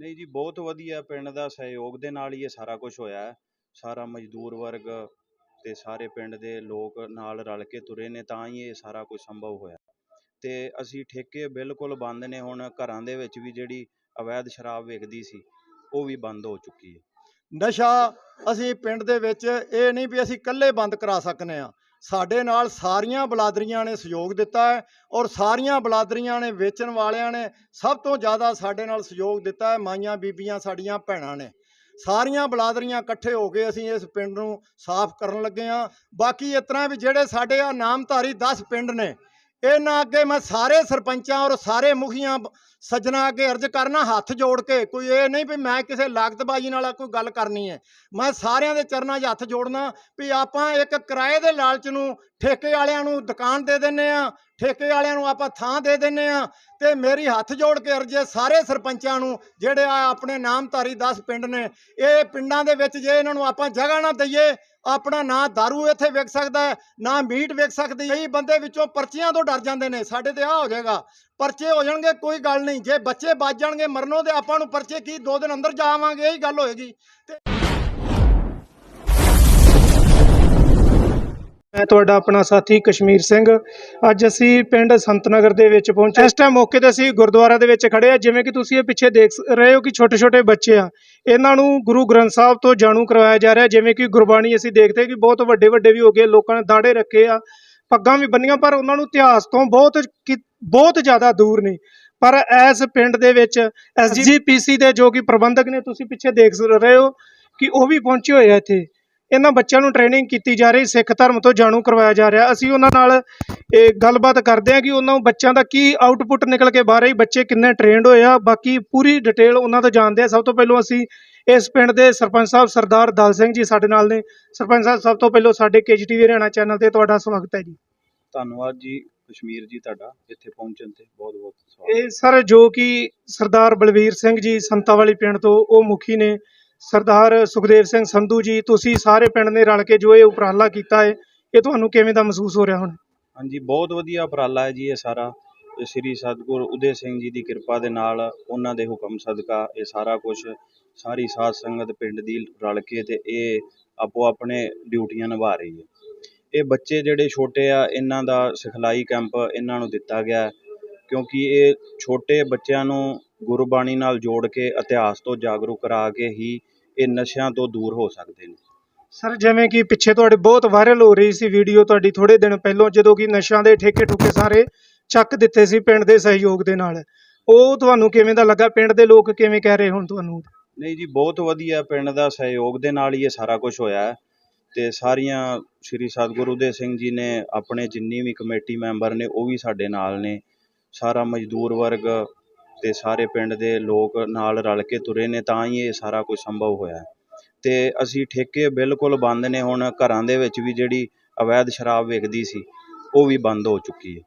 ਨਹੀਂ ਜੀ, ਬਹੁਤ ਵਧੀਆ ਪਿੰਡ ਦਾ ਸਹਿਯੋਗ ਦੇ ਨਾਲ ਹੀ ਇਹ ਸਾਰਾ ਕੁਝ ਹੋਇਆ ਹੈ। ਸਾਰਾ ਮਜ਼ਦੂਰ ਵਰਗ ਅਤੇ ਸਾਰੇ ਪਿੰਡ ਦੇ ਲੋਕ ਨਾਲ ਰਲ ਕੇ ਤੁਰੇ ਨੇ ਤਾਂ ਹੀ ਇਹ ਸਾਰਾ ਕੁਝ ਸੰਭਵ ਹੋਇਆ। ਅਤੇ ਅਸੀਂ ਠੇਕੇ ਬਿਲਕੁਲ ਬੰਦ ਨੇ, ਹੁਣ ਘਰਾਂ ਦੇ ਵਿੱਚ ਵੀ ਜਿਹੜੀ ਅਵੈਧ ਸ਼ਰਾਬ ਵਿਕਦੀ ਸੀ, ਉਹ ਵੀ ਬੰਦ ਹੋ ਚੁੱਕੀ ਹੈ। ਨਸ਼ਾ ਅਸੀਂ ਪਿੰਡ ਦੇ ਵਿੱਚ ਇਹ ਨਹੀਂ ਵੀ ਅਸੀਂ ਇਕੱਲੇ ਬੰਦ ਕਰਾ ਸਕਨੇ ਆ ਸਾਡੇ ਨਾਲ ਸਾਰੀਆਂ ਬਲਾਦਰੀਆਂ ਨੇ ਸਹਿਯੋਗ ਦਿੱਤਾ ਹੈ ਔਰ ਸਾਰੀਆਂ ਬਲਾਦਰੀਆਂ ਨੇ ਵੇਚਣ ਵਾਲਿਆਂ ਨੇ ਸਭ ਤੋਂ ਜ਼ਿਆਦਾ ਸਾਡੇ ਨਾਲ ਸਹਿਯੋਗ ਦਿੱਤਾ ਹੈ, ਮਾਈਆਂ ਬੀਬੀਆਂ ਸਾਡੀਆਂ ਭੈਣਾਂ ਨੇ। ਸਾਰੀਆਂ ਬਲਾਦਰੀਆਂ ਇਕੱਠੇ ਹੋ ਕੇ ਅਸੀਂ ਇਸ ਪਿੰਡ ਨੂੰ ਸਾਫ਼ ਕਰਨ ਲੱਗੇ ਆ ਬਾਕੀ ਇਸ ਤਰ੍ਹਾਂ ਵੀ ਜਿਹੜੇ ਸਾਡੇ ਆ ਨਾਮਧਾਰੀ 10 ਪਿੰਡ ਨੇ, ਇਹਨਾਂ ਅੱਗੇ ਮੈਂ ਸਾਰੇ ਸਰਪੰਚਾਂ ਔਰ ਸਾਰੇ ਮੁਖੀਆਂ ਬ- ਸੱਜਣਾ ਅੱਗੇ ਅਰਜ਼ ਕਰਨਾ, ਹੱਥ ਜੋੜ ਕੇ, ਕੋਈ ਇਹ ਨਹੀਂ ਵੀ ਮੈਂ ਕਿਸੇ ਲਾਗਤਬਾਜ਼ੀ ਨਾਲ ਕੋਈ ਗੱਲ ਕਰਨੀ ਹੈ। ਮੈਂ ਸਾਰਿਆਂ ਦੇ ਚਰਨਾਂ 'ਚ ਹੱਥ ਜੋੜਨਾ ਵੀ ਆਪਾਂ ਇੱਕ ਕਿਰਾਏ ਦੇ ਲਾਲਚ ਨੂੰ ਠੇਕੇ ਵਾਲਿਆਂ ਨੂੰ ਦੁਕਾਨ ਦੇ ਦਿੰਨੇ ਆ, ਠੇਕੇ ਵਾਲਿਆਂ ਨੂੰ ਆਪਾਂ ਥਾਂ ਦੇ ਦਿੰਨੇ ਆ ਤੇ ਮੇਰੀ ਹੱਥ ਜੋੜ ਕੇ ਅਰਜ਼ ਹੈ ਸਾਰੇ ਸਰਪੰਚਾਂ ਨੂੰ, ਜਿਹੜੇ ਆ ਆਪਣੇ ਨਾਮਧਾਰੀ 10 ਪਿੰਡ ਨੇ, ਇਹ ਪਿੰਡਾਂ ਦੇ ਵਿੱਚ ਜੇ ਇਹਨਾਂ ਨੂੰ ਆਪਾਂ ਜਗ੍ਹਾ ਨਾ ਦਈਏ, ਆਪਣਾ ਨਾ दारू ਇੱਥੇ ਵਿਕ ਸਕਦਾ ਨਾ ਮੀਟ ਵਿਕ ਸਕਦੀ ਕਈ ਬੰਦੇ ਵਿੱਚੋਂ ਪਰਚੀਆਂ ਤੋਂ ਡਰ ਜਾਂਦੇ ਨੇ, ਸਾਡੇ ਤੇ ਆ ਹੋ ਜਾਏਗਾ। ਪਰਚੇ ਹੋ ਜਾਣਗੇ, ਕੋਈ ਗੱਲ ਨਹੀਂ। ਜੇ ਬੱਚੇ ਬਚ ਜਾਣਗੇ ਮਰਨੋਂ ਤੇ ਆਪਾਂ ਨੂੰ ਪਰਚੇ ਕੀ, ਦੋ ਦਿਨ ਅੰਦਰ ਜਾਵਾਂਗੇ ਇਹੀ ਗੱਲ ਹੋਏਗੀ। ਮੈਂ ਤੁਹਾਡਾ ਆਪਣਾ ਸਾਥੀ ਕਸ਼ਮੀਰ ਸਿੰਘ। ਅੱਜ ਅਸੀਂ ਪਿੰਡ ਸੰਤਨਗਰ ਦੇ ਵਿੱਚ ਪਹੁੰਚੇ। ਇਸ ਟਾਈਮ ਮੌਕੇ ਤੇ ਅਸੀਂ ਗੁਰਦੁਆਰਾ ਦੇ ਵਿੱਚ ਖੜੇ ਆ। ਜਿਵੇਂ ਕਿ ਤੁਸੀਂ ਇਹ ਪਿੱਛੇ ਦੇਖ ਰਹੇ ਹੋ ਕਿ ਛੋਟੇ ਛੋਟੇ ਬੱਚੇ ਆ। ਇਹਨਾਂ ਨੂੰ ਗੁਰੂ ਗ੍ਰੰਥ ਸਾਹਿਬ ਤੋਂ ਜਾਣੂ ਕਰਵਾਇਆ ਜਾ ਰਿਹਾ। ਜਿਵੇਂ ਕਿ ਗੁਰਬਾਣੀ ਅਸੀਂ ਦੇਖਦੇ ਕਿ ਬਹੁਤ ਵੱਡੇ ਵੱਡੇ ਵੀ ਹੋ ਗਏ। ਲੋਕਾਂ ਨੇ ਦਾੜੇ ਰੱਖੇ ਆ। ਪੱਗਾਂ ਵੀ ਬੰਨੀਆਂ, ਪਰ ਉਹਨਾਂ ਨੂੰ ਇਤਿਹਾਸ ਤੋਂ ਬਹੁਤ ਕਿ- ਬਹੁਤ ਜ਼ਿਆਦਾ ਦੂਰ ਨੇ। ਪਰ ਇਸ ਪਿੰਡ ਦੇ ਵਿੱਚ ਐਸਜੀਪੀਸੀ ਦੇ ਜੋ ਕਿ ਪ੍ਰਬੰਧਕ ਨੇ, ਤੁਸੀਂ ਪਿੱਛੇ ਦੇਖ ਰਹੇ ਹੋ ਕਿ ਉਹ ਵੀ ਪਹੁੰਚੇ ਹੋਏ ਆ ਇੱਥੇ। ਇਹਨਾਂ ਬੱਚਿਆਂ ਨੂੰ ਟ੍ਰੇਨਿੰਗ ਕੀਤੀ ਜਾ ਰਹੀ, ਸਿੱਖ ਧਰਮ ਤੋਂ ਜਾਣੂ ਕਰਵਾਇਆ ਜਾ ਰਿਹਾ। ਅਸੀਂ ਉਹਨਾਂ ਨਾਲ, ਇਹ ਗੱਲਬਾਤ ਕਰਦੇ ਹਾਂ ਕਿ ਉਹਨਾਂ ਬੱਚਿਆਂ ਦਾ ਕੀ ਆਊਟਪੁੱਟ ਨਿਕਲ ਕੇ ਬਾਹਰ ਆਈ, ਬੱਚੇ ਕਿੰਨੇ ਟ੍ਰੇਨਡ ਹੋਏ ਆ। ਬਾਕੀ ਪੂਰੀ ਡਿਟੇਲ ਉਹਨਾਂ ਤੋਂ ਜਾਣਦੇ ਆ ਸਭ ਤੋਂ ਪਹਿਲਾਂ ਅਸੀਂ ਇਸ ਪਿੰਡ ਦੇ ਸਰਪੰਚ ਸਾਹਿਬ ਸਰਦਾਰ ਦਲ ਸਿੰਘ ਜੀ ਸਾਡੇ ਨਾਲ ਨੇ। ਸਰਪੰਚ ਸਾਹਿਬ, ਸਭ ਤੋਂ ਪਹਿਲਾਂ ਸਾਡੇ ਕੇਜੀਟੀਵੀ ਹਰਿਆਣਾ ਚੈਨਲ ਤੇ ਤੁਹਾਡਾ ਸਵਾਗਤ ਹੈ ਜੀ। ਧੰਨਵਾਦ ਜੀ ਕਸ਼ਮੀਰ ਜੀ ਤੁਹਾਡਾ ਇੱਥੇ ਪਹੁੰਚਣ ਤੇ ਬਹੁਤ ਬਹੁਤ ਸਵਾਗਤ। ਇਹ ਸਰ ਜੋ ਕਿ ਸਰਦਾਰ ਬਲਵੀਰ ਸਿੰਘ ਜੀ ਸੰਤਾ ਵਾਲੀ ਪਿੰਡ ਤੋਂ ਉਹ ਮੁਖੀ ਨੇ। ਸਰਦਾਰ ਸੁਖਦੇਵ ਸਿੰਘ ਸੰਧੂ ਜੀ ਤੁਸੀਂ ਸਾਰੇ ਪਿੰਡ ਨੇ ਰਲ ਕੇ ਜੋ ਇਹ ਉਪਰਾਲਾ ਕੀਤਾ ਹੈ ਇਹ ਤੁਹਾਨੂੰ ਕਿਵੇਂ ਦਾ ਮਹਿਸੂਸ ਹੋ ਰਿਹਾ ਹੁਣ? ਹਾਂਜੀ ਬਹੁਤ ਵਧੀਆ ਉਪਰਾਲਾ ਹੈ ਜੀ ਇਹ ਸਾਰਾ। ਸ੍ਰੀ ਸਤਿਗੁਰ ਉਦੇ ਸਿੰਘ ਜੀ ਦੀ ਕਿਰਪਾ ਦੇ ਨਾਲ ਉਹਨਾਂ ਦੇ ਹੁਕਮ ਸਦਕਾ ਇਹ ਸਾਰਾ ਕੁਝ ਸਾਰੀ ਸਾਧ ਸੰਗਤ ਪਿੰਡ ਦੀ ਰਲ ਕੇ ਤੇ ਇਹ ਆਪੋ ਆਪਣੇ ਡਿਊਟੀਆਂ ਨਿਭਾ ਰਹੀ ਹੈ। ਇਹ ਬੱਚੇ ਜਿਹੜੇ ਛੋਟੇ ਆ ਇਹਨਾਂ ਦਾ ਸਿਖਲਾਈ ਕੈਂਪ ਇਹਨਾਂ ਨੂੰ ਦਿੱਤਾ ਗਿਆ ਕਿਉਂਕਿ ਇਹ ਛੋਟੇ ਬੱਚਿਆਂ ਨੂੰ ਗੁਰਬਾਣੀ ਨਾਲ ਜੋੜ ਕੇ ਇਤਿਹਾਸ ਤੋਂ ਜਾਗਰੂਕ ਕਰਾ ਕੇ ਹੀ ਇਹ ਨਸ਼ਿਆਂ ਤੋਂ ਦੂਰ ਹੋ ਸਕਦੇ ਨੇ। ਸਰ ਜਿਵੇਂ ਕਿ ਪਿੱਛੇ ਤੁਹਾਡੇ ਬਹੁਤ ਵਾਇਰਲ ਹੋ ਰਹੀ ਸੀ ਵੀਡੀਓ ਤੁਹਾਡੀ ਥੋੜੇ ਦਿਨ ਪਹਿਲਾਂ ਜਦੋਂ ਕਿ ਨਸ਼ਿਆਂ ਦੇ ਠੇਕੇ ਠੁਕੇ ਸਾਰੇ ਚੱਕ ਦਿੱਤੇ ਸੀ ਪਿੰਡ ਦੇ ਸਹਿਯੋਗ ਦੇ ਨਾਲ। ਉਹ ਤੁਹਾਨੂੰ ਕਿਵੇਂ ਦਾ ਲੱਗਾ? ਪਿੰਡ ਦੇ ਲੋਕ ਕਿਵੇਂ ਕਹਿ ਰਹੇ ਹੁਣ ਤੁਹਾਨੂੰ? ਨਹੀਂ ਜੀ ਬਹੁਤ ਵਧੀਆ ਪਿੰਡ ਦਾ ਸਹਿਯੋਗ ਦੇ ਨਾਲ ਹੀ ਇਹ ਸਾਰਾ ਕੁਝ ਹੋਇਆ ਹੈ। ਅਤੇ ਸਾਰੀਆਂ ਸ੍ਰੀ ਸਤਿਗੁਰੂ ਦੇ ਸਿੰਘ ਜੀ ਨੇ ਆਪਣੇ ਜਿੰਨੀ ਵੀ ਕਮੇਟੀ ਮੈਂਬਰ ਨੇ, ਉਹ ਵੀ ਸਾਡੇ ਨਾਲ ਨੇ। ਸਾਰਾ ਮਜ਼ਦੂਰ ਵਰਗ ਅਤੇ ਸਾਰੇ ਪਿੰਡ ਦੇ ਲੋਕ ਨਾਲ ਰਲ ਕੇ ਤੁਰੇ ਨੇ, ਤਾਂ ਹੀ ਇਹ ਸਾਰਾ ਕੁਝ ਸੰਭਵ ਹੋਇਆ ਅਤੇ ਅਸੀਂ ਠੇਕੇ ਬਿਲਕੁਲ ਬੰਦ ਨੇ, ਹੁਣ ਘਰਾਂ ਦੇ ਵਿੱਚ ਵੀ ਜਿਹੜੀ ਅਵੈਧ ਸ਼ਰਾਬ ਵਿਕਦੀ ਸੀ, ਉਹ ਵੀ ਬੰਦ ਹੋ ਚੁੱਕੀ ਹੈ।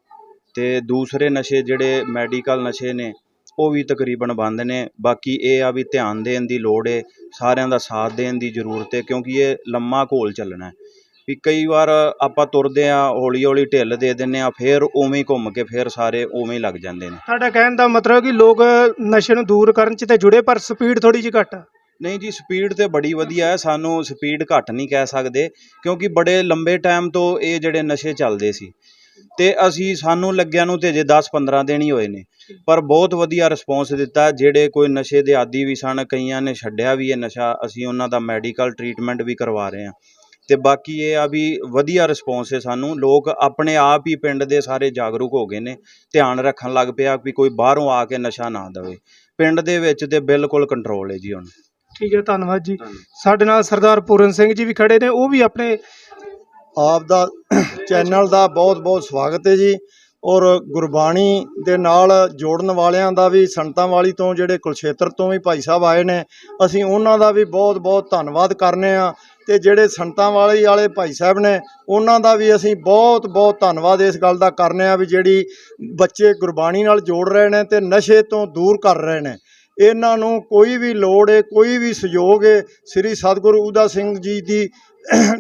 ਅਤੇ ਦੂਸਰੇ ਨਸ਼ੇ ਜਿਹੜੇ ਮੈਡੀਕਲ ਨਸ਼ੇ ਨੇ ਉਹ ਵੀ ਤਕਰੀਬਨ ਬੰਦ ਨੇ। ਬਾਕੀ ਇਹ ਆ ਵੀ ਧਿਆਨ ਦੇਣ ਦੀ ਲੋੜ ਏ ਸਾਰਿਆਂ ਦਾ ਸਾਥ ਦੇਣ ਦੀ ਜ਼ਰੂਰਤ ਏ ਕਿਉਂਕਿ ਇਹ ਲੰਮਾ ਘੋਲ ਚੱਲਣਾ ਹੈ ਵੀ ਕਈ ਵਾਰ ਆਪਾਂ ਤੁਰਦੇ ਆ ਹੌਲੀ ਹੌਲੀ ਢਿੱਲ ਦੇ ਦਿੰਨੇ ਆ ਫੇਰ ਉਵੇਂ ਹੀ ਘੁੰਮ ਕੇ ਫੇਰ ਸਾਰੇ ਉਵੇਂ ਹੀ ਲੱਗ ਜਾਂਦੇ ਨੇ। ਤੁਹਾਡਾ ਕਹਿਣ ਦਾ ਮਤਲਬ ਕਿ ਲੋਕ ਨਸ਼ੇ ਨੂੰ ਦੂਰ ਕਰਨ ਚ ਤੇ ਜੁੜੇ ਪਰ ਸਪੀਡ ਥੋੜੀ ਜਿਹੀ ਘੱਟ ਆ? ਨਹੀਂ ਜੀ ਸਪੀਡ ਤੇ ਬੜੀ ਵਧੀਆ ਹੈ। ਸਾਨੂੰ ਸਪੀਡ ਘੱਟ ਨਹੀਂ ਕਹਿ ਸਕਦੇ ਕਿਉਂਕਿ ਬੜੇ ਲੰਬੇ ਟਾਈਮ ਤੋਂ ਇਹ ਜਿਹੜੇ ਨਸ਼ੇ ਚੱਲਦੇ ਸੀ। ਤੇ ਅਸੀਂ ਸਾਨੂੰ ਲੱਗਿਆ ਨੂੰ ਤੇ ਜੇ 10-15 ਦਿਨ ਹੀ ਹੋਏ ਨੇ। ਪਰ ਬਹੁਤ ਵਧੀਆ ਰਿਸਪੌਂਸ ਦਿੱਤਾ ਜਿਹੜੇ ਕੋਈ ਨਸ਼ੇ ਦੇ ਆਦੀ ਵੀ ਸਨ ਕਈਆਂ ਨੇ ਛੱਡਿਆ ਵੀ ਇਹ ਨਸ਼ਾ ਅਸੀਂ ਉਹਨਾਂ ਦਾ ਮੈਡੀਕਲ ਟਰੀਟਮੈਂਟ ਵੀ ਕਰਵਾ ਰਹੇ ਹਾਂ। ਤੇ ਬਾਕੀ ਇਹ ਆ ਵੀ ਵਧੀਆ ਰਿਸਪੌਂਸ ਹੈ ਸਾਨੂੰ। ਲੋਕ ਆਪਣੇ ਆਪ ਹੀ ਪਿੰਡ ਦੇ ਸਾਰੇ ਜਾਗਰੂਕ ਹੋ ਗਏ ਨੇ ਧਿਆਨ ਰੱਖਣ ਲੱਗ ਪਿਆ ਵੀ ਕੋਈ ਬਾਹਰੋਂ ਆ ਕੇ ਨਸ਼ਾ ਨਾ ਦੇਵੇ। ਪਿੰਡ ਦੇ ਵਿੱਚ ਤੇ ਬਿਲਕੁਲ ਕੰਟਰੋਲ ਹੈ ਜੀ ਹੁਣ। ਠੀਕ ਹੈ ਧੰਨਵਾਦ ਜੀ। ਸਾਡੇ ਨਾਲ ਸਰਦਾਰ ਪੂਰਨ ਸਿੰਘ ਜੀ ਵੀ ਖੜੇ ਨੇ ਉਹ ਵੀ ਆਪਣੇ ਆਪ ਦਾ ਚੈਨਲ ਦਾ ਬਹੁਤ ਬਹੁਤ ਸਵਾਗਤ ਹੈ ਜੀ। ਔਰ ਗੁਰਬਾਣੀ ਦੇ ਨਾਲ ਜੋੜਨ ਵਾਲਿਆਂ ਦਾ ਵੀ, ਸੰਤਾਂ ਵਾਲੀ ਤੋਂ, ਜਿਹੜੇ ਕੁਲਛੇਤਰ ਤੋਂ ਵੀ ਭਾਈ ਸਾਹਿਬ ਆਏ ਨੇ, ਅਸੀਂ ਉਹਨਾਂ ਦਾ ਵੀ ਬਹੁਤ ਬਹੁਤ ਧੰਨਵਾਦ ਕਰਨੇ ਆ ਤੇ ਜਿਹੜੇ ਸੰਤਾਂ ਵਾਲੀ ਵਾਲੇ ਭਾਈ ਸਾਹਿਬ ਨੇ, ਉਹਨਾਂ ਦਾ ਵੀ ਅਸੀਂ ਬਹੁਤ ਬਹੁਤ ਧੰਨਵਾਦ ਇਸ ਗੱਲ ਦਾ ਕਰਨੇ ਆ ਵੀ ਜਿਹੜੀ ਬੱਚੇ ਗੁਰਬਾਣੀ ਨਾਲ ਜੋੜ ਰਹੇ ਨੇ ਤੇ ਨਸ਼ੇ ਤੋਂ ਦੂਰ ਕਰ ਰਹੇ ਨੇ। ਇਹਨਾਂ ਨੂੰ ਕੋਈ ਵੀ ਲੋੜ ਹੈ ਕੋਈ ਵੀ ਸਹਿਯੋਗ ਹੈ ਸ੍ਰੀ ਸਤਿਗੁਰੂ ਉਦਾ ਸਿੰਘ ਜੀ ਦੀ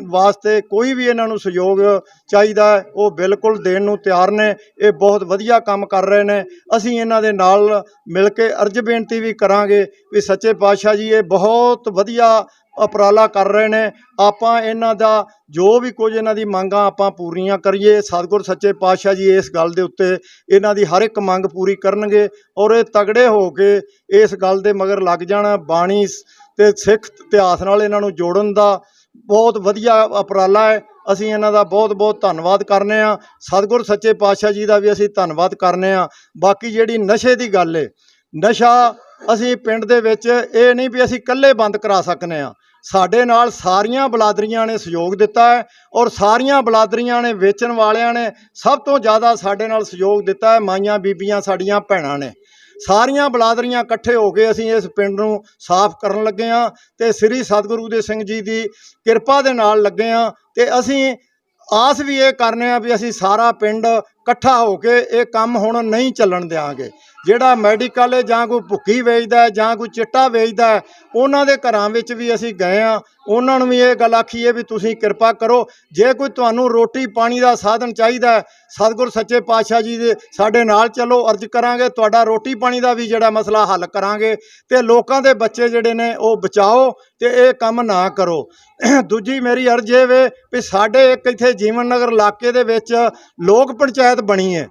ਵਾਸਤੇ ਕੋਈ ਵੀ ਇਹਨਾਂ ਨੂੰ ਸਹਿਯੋਗ ਚਾਹੀਦਾ ਉਹ ਬਿਲਕੁਲ ਦੇਣ ਨੂੰ ਤਿਆਰ ਨੇ, ਇਹ ਬਹੁਤ ਵਧੀਆ ਕੰਮ ਕਰ ਰਹੇ ਨੇ। ਅਸੀਂ ਇਹਨਾਂ ਦੇ ਨਾਲ ਮਿਲ ਕੇ ਅਰਜ਼ ਬੇਨਤੀ ਵੀ ਕਰਾਂਗੇ ਵੀ ਸੱਚੇ ਪਾਤਸ਼ਾਹ ਜੀ, ਇਹ ਬਹੁਤ ਵਧੀਆ ਉਪਰਾਲਾ ਕਰ ਰਹੇ ਨੇ। ਆਪਾਂ ਇਹਨਾਂ ਦਾ ਜੋ ਵੀ ਕੁਝ ਇਹਨਾਂ ਦੀ ਮੰਗਾਂ ਆਪਾਂ ਪੂਰੀਆਂ ਕਰੀਏ, ਸਤਿਗੁਰ ਸੱਚੇ ਪਾਤਸ਼ਾਹ ਜੀ ਇਸ ਗੱਲ ਦੇ ਉੱਤੇ ਇਹਨਾਂ ਦੀ ਹਰ ਇੱਕ ਮੰਗ ਪੂਰੀ ਕਰਨਗੇ ਔਰ ਇਹ ਤਗੜੇ ਹੋ ਕੇ ਇਸ ਗੱਲ ਦੇ ਮਗਰ ਲੱਗ ਜਾਣਾ, ਬਾਣੀ ਸ- ਤੇ ਸਿੱਖ ਇਤਿਹਾਸ ਨਾਲ ਇਹਨਾਂ ਨੂੰ ਜੋੜਨ ਦਾ ਬਹੁਤ ਵਧੀਆ ਉਪਰਾਲਾ ਹੈ। ਅਸੀਂ ਇਹਨਾਂ ਦਾ ਬਹੁਤ ਬਹੁਤ ਧੰਨਵਾਦ ਕਰਨੇ ਆ ਸਤਿਗੁਰ ਸੱਚੇ ਪਾਤਸ਼ਾਹ ਜੀ ਦਾ ਵੀ ਅਸੀਂ ਧੰਨਵਾਦ ਕਰਨੇ ਆ ਬਾਕੀ ਜਿਹੜੀ ਨਸ਼ੇ ਦੀ ਗੱਲ ਏ, ਨਸ਼ਾ ਅਸੀਂ ਪਿੰਡ ਦੇ ਵਿੱਚ ਇਹ ਨਹੀਂ ਵੀ ਅਸੀਂ ਇਕੱਲੇ ਬੰਦ ਕਰਾ ਸਕਨੇ ਆ ਸਾਡੇ ਨਾਲ ਸਾਰੀਆਂ ਬਲਾਦਰੀਆਂ ਨੇ ਸਹਿਯੋਗ ਦਿੱਤਾ ਹੈ ਔਰ ਸਾਰੀਆਂ ਬਲਾਦਰੀਆਂ ਨੇ ਵੇਚਣ ਵਾਲਿਆਂ ਨੇ ਸਭ ਤੋਂ ਜ਼ਿਆਦਾ ਸਾਡੇ ਨਾਲ ਸਹਿਯੋਗ ਦਿੱਤਾ ਹੈ। ਮਾਈਆਂ, ਬੀਬੀਆਂ, ਸਾਡੀਆਂ ਭੈਣਾਂ ਨੇ। ਸਾਰੀਆਂ ਬਲਾਦਰੀਆਂ ਇਕੱਠੇ ਹੋ ਕੇ ਅਸੀਂ ਇਸ ਪਿੰਡ ਨੂੰ ਸਾਫ਼ ਕਰਨ ਲੱਗੇ ਹਾਂ ਤੇ ਸ੍ਰੀ ਸਤਿਗੁਰੂ ਦੇ ਸਿੰਘ ਜੀ ਦੀ ਕਿਰਪਾ ਦੇ ਨਾਲ ਲੱਗੇ ਹਾਂ ਤੇ ਅਸੀਂ ਆਸ ਵੀ ਇਹ ਕਰਨੇ ਆ ਵੀ ਅਸੀਂ ਸਾਰਾ ਪਿੰਡ ਇਕੱਠਾ ਹੋ ਕੇ ਇਹ ਕੰਮ ਹੁਣ ਨਹੀਂ ਚੱਲਣ ਦਿਆਂਗੇ। ਜਿਹੜਾ ਮੈਡੀਕਲ ਜਾਂ ਕੋਈ ਭੁੱਕੀ ਵੇਚਦਾ ਜਾਂ ਕੋਈ ਚਿੱਟਾ ਵੇਚਦਾ ਉਹਨਾਂ ਦੇ ਘਰਾਂ ਵਿੱਚ ਵੀ ਅਸੀਂ ਗਏ ਆ ਉਹਨਾਂ ਨੂੰ ਵੀ ਇਹ ਗੱਲ ਆਖੀਏ ਵੀ ਤੁਸੀਂ ਕਿਰਪਾ ਕਰੋ। ਜੇ ਕੋਈ ਤੁਹਾਨੂੰ ਰੋਟੀ ਪਾਣੀ ਦਾ ਸਾਧਨ ਚਾਹੀਦਾ ਸਤਿਗੁਰ ਸੱਚੇ ਪਾਤਸ਼ਾਹ ਜੀ ਦੇ ਸਾਡੇ ਨਾਲ ਚੱਲੋ, ਅਰਜ਼ ਕਰਾਂਗੇ, ਤੁਹਾਡਾ ਰੋਟੀ ਪਾਣੀ ਦਾ ਵੀ ਜਿਹੜਾ ਮਸਲਾ ਹੱਲ ਕਰਾਂਗੇ ਤੇ ਲੋਕਾਂ ਦੇ ਬੱਚੇ ਜਿਹੜੇ ਨੇ ਉਹ ਬਚਾਓ ਤੇ ਇਹ ਕੰਮ ਨਾ ਕਰੋ। ਦੂਜੀ ਮੇਰੀ ਅਰਜ਼ ਇਹ ਵੇ ਵੀ ਸਾਡੇ ਇੱਕ ਇੱਥੇ ਜੀਵਨ ਨਗਰ ਇਲਾਕੇ ਦੇ ਵਿੱਚ ਲੋਕ ਪੰਚਾਇਤ ਬਣੀ ਹੈ।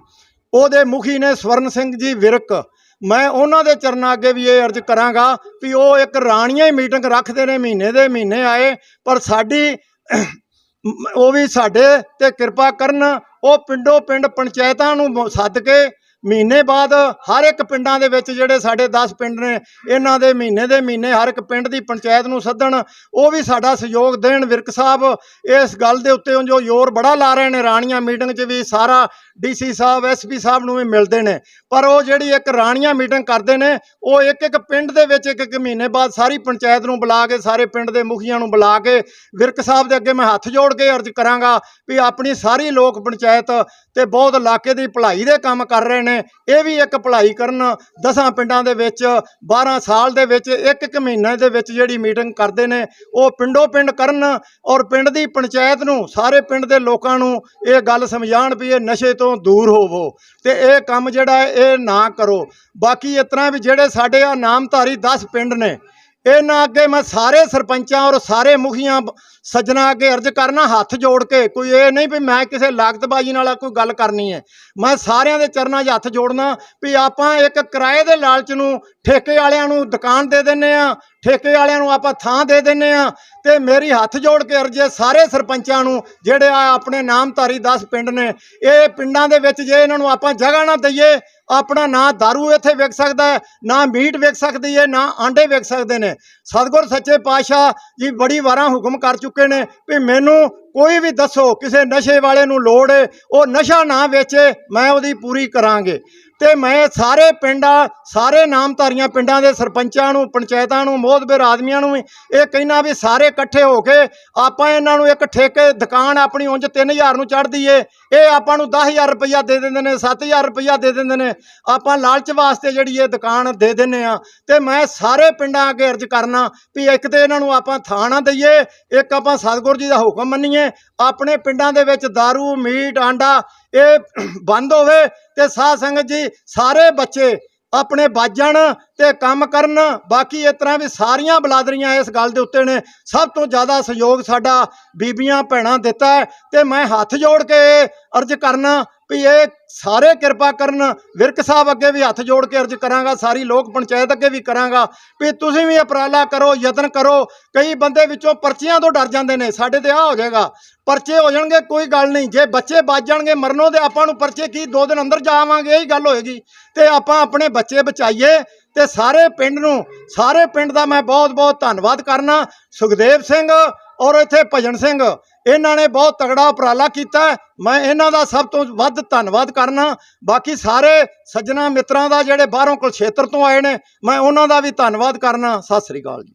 ਉਹਦੇ ਮੁਖੀ ਨੇ ਸਵਰਨ ਸਿੰਘ ਜੀ ਵਿਰਕ। ਮੈਂ ਉਹਨਾਂ ਦੇ ਚਰਨਾਂ ਅੱਗੇ ਵੀ ਇਹ ਅਰਜ਼ ਕਰਾਂਗਾ ਵੀ ਉਹ ਇੱਕ ਰਾਣੀਆਂ ਹੀ ਮੀਟਿੰਗ ਰੱਖਦੇ ਨੇ, ਮਹੀਨੇ ਦੇ ਮਹੀਨੇ ਆਏ, ਪਰ ਸਾਡੀ ਉਹ ਵੀ ਸਾਡੇ ਤੇ ਕਿਰਪਾ ਕਰਨ, ਉਹ ਪਿੰਡੋਂ ਪਿੰਡ ਪੰਚਾਇਤਾਂ ਨੂੰ ਸੱਦ ਕੇ ਮਹੀਨੇ ਬਾਅਦ ਹਰ ਇੱਕ ਪਿੰਡਾਂ ਦੇ ਵਿੱਚ ਜਿਹੜੇ ਸਾਡੇ 10 ਪਿੰਡ ਨੇ, ਇਹਨਾਂ ਦੇ ਮਹੀਨੇ ਦੇ ਮਹੀਨੇ ਹਰ ਇੱਕ ਪਿੰਡ ਦੀ ਪੰਚਾਇਤ ਨੂੰ ਸੱਦਣ, ਉਹ ਵੀ ਸਾਡਾ ਸਹਿਯੋਗ ਦੇਣ। ਵਿਰਕ ਸਾਹਿਬ, ਇਸ ਗੱਲ ਦੇ ਉੱਤੇ ਜੋ ਜ਼ੋਰ ਬੜਾ ਲਾ ਰਹੇ ਨੇ। ਰਾਣੀਆਂ ਮੀਟਿੰਗ 'ਚ ਵੀ ਸਾਰਾ ਡੀਸੀ ਸਾਹਿਬ ਐਸਪੀ ਸਾਹਿਬ ਨੂੰ ਵੀ ਮਿਲਦੇ ਨੇ। ਪਰ ਉਹ ਜਿਹੜੀ ਇੱਕ ਰਾਣੀਆਂ ਮੀਟਿੰਗ ਕਰਦੇ ਨੇ, ਉਹ ਇੱਕ ਇੱਕ ਪਿੰਡ ਦੇ ਵਿੱਚ ਇੱਕ ਇੱਕ ਮਹੀਨੇ ਬਾਅਦ ਸਾਰੀ ਪੰਚਾਇਤ ਨੂੰ ਬੁਲਾ ਕੇ, ਸਾਰੇ ਪਿੰਡ ਦੇ ਮੁਖੀਆਂ ਨੂੰ ਬੁਲਾ ਕੇ, ਵਿਰਕ ਸਾਹਿਬ ਦੇ ਅੱਗੇ ਮੈਂ ਹੱਥ ਜੋੜ ਕੇ ਅਰਜ਼ ਕਰਾਂਗਾ ਵੀ ਆਪਣੀ ਸਾਰੀ ਲੋਕ ਪੰਚਾਇਤ ਤੇ ਬਹੁਤ ਇਲਾਕੇ ਦੀ ਭਲਾਈ ਦੇ ਕੰਮ ਕਰ ਰਹੇ ਨੇ। ਇਹ ਵੀ ਇੱਕ ਭਲਾਈ ਕਰਨ ਦਸਾਂ ਪਿੰਡਾਂ ਦੇ ਵਿੱਚ 12 ਸਾਲ ਦੇ ਵਿੱਚ, ਇੱਕ ਇੱਕ ਮਹੀਨੇ ਦੇ ਵਿੱਚ ਜਿਹੜੀ ਮੀਟਿੰਗ ਕਰਦੇ ਨੇ, ਉਹ ਪਿੰਡੋਂ ਪਿੰਡ ਕਰਨ ਔਰ ਪਿੰਡ ਦੀ ਪੰਚਾਇਤ ਨੂੰ, ਸਾਰੇ ਪਿੰਡ ਦੇ ਲੋਕਾਂ ਨੂੰ ਇਹ ਗੱਲ ਸਮਝਾਉਣ ਵੀ ਇਹ ਨਸ਼ੇ ਤੋਂ ਦੂਰ ਹੋਵੋ ਤੇ ਇਹ ਕੰਮ ਜਿਹੜਾ ਹੈ, ਇਹ ਨਾ ਕਰੋ। ਬਾਕੀ ਇਸ ਤਰ੍ਹਾਂ ਵੀ ਜਿਹੜੇ ਸਾਡੇ ਆ ਨਾਮਧਾਰੀ 10 ਪਿੰਡ ਨੇ ਇਹਨਾਂ ਅੱਗੇ ਮੈਂ ਸਾਰੇ ਸਰਪੰਚਾਂ ਔਰ ਸਾਰੇ ਮੁਖੀਆਂ ਸੱਜਣਾ ਅੱਗੇ ਅਰਜ਼ ਕਰਨਾ, ਹੱਥ ਜੋੜ ਕੇ, ਕੋਈ ਇਹ ਨਹੀਂ ਵੀ ਮੈਂ ਕਿਸੇ ਲਾਗਤਬਾਜ਼ੀ ਨਾਲ ਕੋਈ ਗੱਲ ਕਰਨੀ ਹੈ। ਮੈਂ ਸਾਰਿਆਂ ਦੇ ਚਰਨਾਂ 'ਚ ਹੱਥ ਜੋੜਨਾ ਵੀ ਆਪਾਂ ਇੱਕ ਕਿਰਾਏ ਦੇ ਲਾਲਚ ਨੂੰ ਠੇਕੇ ਵਾਲਿਆਂ ਨੂੰ ਦੁਕਾਨ ਦੇ ਦਿੰਨੇ ਆ, ਠੇਕੇ ਵਾਲਿਆਂ ਨੂੰ ਆਪਾਂ ਥਾਂ ਦੇ ਦਿੰਨੇ ਆ ਤੇ ਮੇਰੀ ਹੱਥ ਜੋੜ ਕੇ ਅਰਜ਼ ਹੈ ਸਾਰੇ ਸਰਪੰਚਾਂ ਨੂੰ, ਜਿਹੜੇ ਆ ਆਪਣੇ ਨਾਮਧਾਰੀ 10 ਪਿੰਡ ਨੇ, ਇਹ ਪਿੰਡਾਂ ਦੇ ਵਿੱਚ ਜੇ ਇਹਨਾਂ ਨੂੰ ਆਪਾਂ ਜਗ੍ਹਾ ਨਾ ਦਈਏ ਆਪਣਾ ਨਾ दारू ਇੱਥੇ ਵਿਕ ਸਕਦਾ ਹੈ, ਨਾ ਮੀਟ ਵਿਕ ਸਕਦੀ ਹੈ, ਨਾ ਆਂਡੇ ਵਿਕ ਸਕਦੇ ਨੇ। ਸਤਿਗੁਰ ਸੱਚੇ ਪਾਤਸ਼ਾਹ ਜੀ ਬੜੀ ਵਾਰਾਂ ਹੁਕਮ ਕਰ ਚੁੱਕੇ ਨੇ ਵੀ ਮੈਨੂੰ ਕੋਈ ਵੀ ਦੱਸੋ, ਕਿਸੇ ਨਸ਼ੇ ਵਾਲੇ ਨੂੰ ਲੋੜ ਹੈ ਉਹ ਨਸ਼ਾ ਨਾ ਵੇਚੇ, ਮੈਂ ਉਹਦੀ ਪੂਰੀ ਕਰਾਂਗੇ। ਤੇ ਮੈਂ ਸਾਰੇ ਪਿੰਡਾਂ, ਸਾਰੇ ਨਾਮਧਾਰੀਆਂ ਪਿੰਡਾਂ ਦੇ ਸਰਪੰਚਾਂ ਨੂੰ, ਪੰਚਾਇਤਾਂ ਨੂੰ, ਮੋਹਤਬਰ ਆਦਮੀਆਂ ਨੂੰ ਵੀ ਇਹ ਕਹਿਣਾ ਵੀ ਸਾਰੇ ਇਕੱਠੇ ਹੋ ਕੇ ਆਪਾਂ ਇਹਨਾਂ ਨੂੰ ਇੱਕ ਠੇਕੇ, ਦੁਕਾਨ ਆਪਣੀ ਉਂਝ 3000 ਨੂੰ ਚੜ੍ਹ ਦਈਏ। ਇਹ ਆਪਾਂ ਨੂੰ 10000 ਰੁਪਈਆ ਦੇ ਦਿੰਦੇ ਨੇ 7000 ਰੁਪਈਆ ਦੇ ਦਿੰਦੇ ਨੇ। ਆਪਾਂ ਲਾਲਚ ਵਾਸਤੇ ਜਿਹੜੀ ਇਹ ਦੁਕਾਨ ਦੇ ਦਿੰਨੇ ਆ ਤੇ ਮੈਂ ਸਾਰੇ ਪਿੰਡਾਂ ਅੱਗੇ ਅਰਜ਼ ਕਰਨਾ ਵੀ ਇੱਕ ਤੇ ਇਹਨਾਂ ਨੂੰ ਆਪਾਂ ਥਾਂ ਨਾ ਦਈਏ, ਇੱਕ ਆਪਾਂ ਸਤਿਗੁਰ ਜੀ ਦਾ ਹੁਕਮ ਮੰਨੀਏ। ਆਪਣੇ ਪਿੰਡਾਂ ਦੇ ਵਿੱਚ दारू ਮੀਟ, ਆਂਡਾ, ਇਹ ਬੰਦ ਹੋਵੇ ਤੇ ਸਾਧ ਸੰਗਤ ਜੀ, ਸਾਰੇ ਬੱਚੇ ਆਪਣੇ ਬਾਜਣ ਤੇ ਕੰਮ ਕਰਨ। ਬਾਕੀ ਇਸ ਤਰ੍ਹਾਂ ਵੀ ਸਾਰੀਆਂ ਬਲਾਦਰੀਆਂ ਇਸ ਗੱਲ ਦੇ ਉੱਤੇ ਨੇ। ਸਭ ਤੋਂ ਜ਼ਿਆਦਾ ਸਹਿਯੋਗ ਸਾਡਾ ਬੀਬੀਆਂ ਭੈਣਾਂ ਦਿੱਤਾ ਹੈ ਤੇ ਮੈਂ ਹੱਥ ਜੋੜ ਕੇ ਅਰਜ਼ ਕਰਨਾ ਵੀ ਇਹ ਸਾਰੇ ਕਿਰਪਾ ਕਰਨ, ਵਿਰਕ ਸਾਹਿਬ ਅੱਗੇ ਵੀ ਹੱਥ ਜੋੜ ਕੇ ਅਰਜ਼ ਕਰਾਂਗਾ, ਸਾਰੀ ਲੋਕ ਪੰਚਾਇਤ ਅੱਗੇ ਵੀ ਕਰਾਂਗਾ, ਵੀ ਤੁਸੀਂ ਵੀ ਉਪਰਾਲਾ ਕਰੋ, ਯਤਨ ਕਰੋ, ਕਈ ਬੰਦੇ ਵਿੱਚੋਂ ਪਰਚੀਆਂ ਤੋਂ ਡਰ ਜਾਂਦੇ ਨੇ, ਸਾਡੇ ਤੇ ਆ ਹੋ ਜਾਏਗਾ, ਪਰਚੇ ਹੋ ਜਾਣਗੇ, ਕੋਈ ਗੱਲ ਨਹੀਂ, ਜੇ ਬੱਚੇ ਬਚ ਜਾਣਗੇ ਮਰਨੋਂ ਤੇ ਆਪਾਂ ਨੂੰ ਪਰਚੇ ਕੀ, ਦੋ ਦਿਨ ਅੰਦਰ ਜਾਵਾਂਗੇ ਇਹੀ ਗੱਲ ਹੋਏਗੀ, ਤੇ ਆਪਾਂ ਆਪਣੇ ਬੱਚੇ ਬਚਾਈਏ, ਤੇ ਸਾਰੇ ਪਿੰਡ ਨੂੰ, ਸਾਰੇ ਪਿੰਡ ਦਾ ਮੈਂ ਬਹੁਤ ਬਹੁਤ ਧੰਨਵਾਦ ਕਰਨਾ, ਸੁਖਦੇਵ ਸਿੰਘ ਔਰ ਇੱਥੇ ਭਜਨ ਸਿੰਘ, ਇਹਨਾਂ ਨੇ ਬਹੁਤ ਤਗੜਾ ਉਪਰਾਲਾ ਕੀਤਾ ਮੈਂ ਇਹਨਾਂ ਦਾ ਸਭ ਤੋਂ ਵੱਧ ਧੰਨਵਾਦ ਕਰਨਾ। ਬਾਕੀ ਸਾਰੇ ਸੱਜਣਾ ਮਿੱਤਰਾਂ ਦਾ ਜਿਹੜੇ ਬਾਹਰੋਂ ਕੁਲਛੇਤਰ ਤੋਂ ਆਏ ਨੇ, ਮੈਂ ਉਹਨਾਂ ਦਾ ਵੀ ਧੰਨਵਾਦ ਕਰਨਾ। ਸਤਿ ਸ੍ਰੀ ਅਕਾਲ ਜੀ।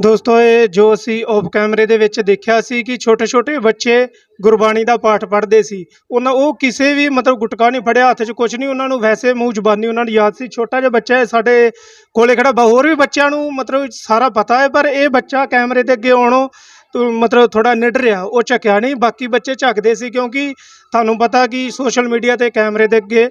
ਦੋਸਤੋ, ਇਹ ਜੋ ਅਸੀਂ ਆਫ ਕੈਮਰੇ ਦੇ ਵਿੱਚ ਦੇਖਿਆ ਸੀ ਕਿ ਛੋਟੇ ਛੋਟੇ ਬੱਚੇ ਗੁਰਬਾਣੀ ਦਾ ਪਾਠ ਪੜ੍ਹਦੇ ਸੀ, ਉਹਨਾਂ ਉਹ ਕਿਸੇ ਵੀ ਮਤਲਬ ਗੁਟਕਾ ਨਹੀਂ ਫੜਿਆ, ਹੱਥ 'ਚ ਕੁਝ ਨਹੀਂ, ਉਹਨਾਂ ਨੂੰ ਵੈਸੇ ਮੂੰਹ ਜ਼ਬਾਨੀ ਉਹਨਾਂ ਨੂੰ ਯਾਦ ਸੀ। ਛੋਟਾ ਜਿਹਾ ਬੱਚਾ ਹੈ, ਸਾਡੇ ਕੋਲੇ ਖੜਾ, ਬ- ਹੋਰ ਵੀ ਬੱਚਿਆਂ ਨੂੰ ਮਤਲਬ ਸਾਰਾ ਪਤਾ ਹੈ, ਪਰ ਇਹ ਬੱਚਾ ਕੈਮਰੇ ਦੇ ਅੱਗੇ ਆਉਣੋਂ ਮਤਲਬ ਥੋੜਾ ਨਿਡ ਰਿਹਾ, ਉਹ ਝਕਿਆ ਨਹੀਂ। ਬਾਕੀ ਬੱਚੇ ਝਕਦੇ ਸੀ ਕਿਉਂਕਿ ਤੁਹਾਨੂੰ ਪਤਾ ਕਿ ਸੋਸ਼ਲ ਮੀਡੀਆ ਤੇ ਕੈਮਰੇ ਦੇ ਅੱਗੇ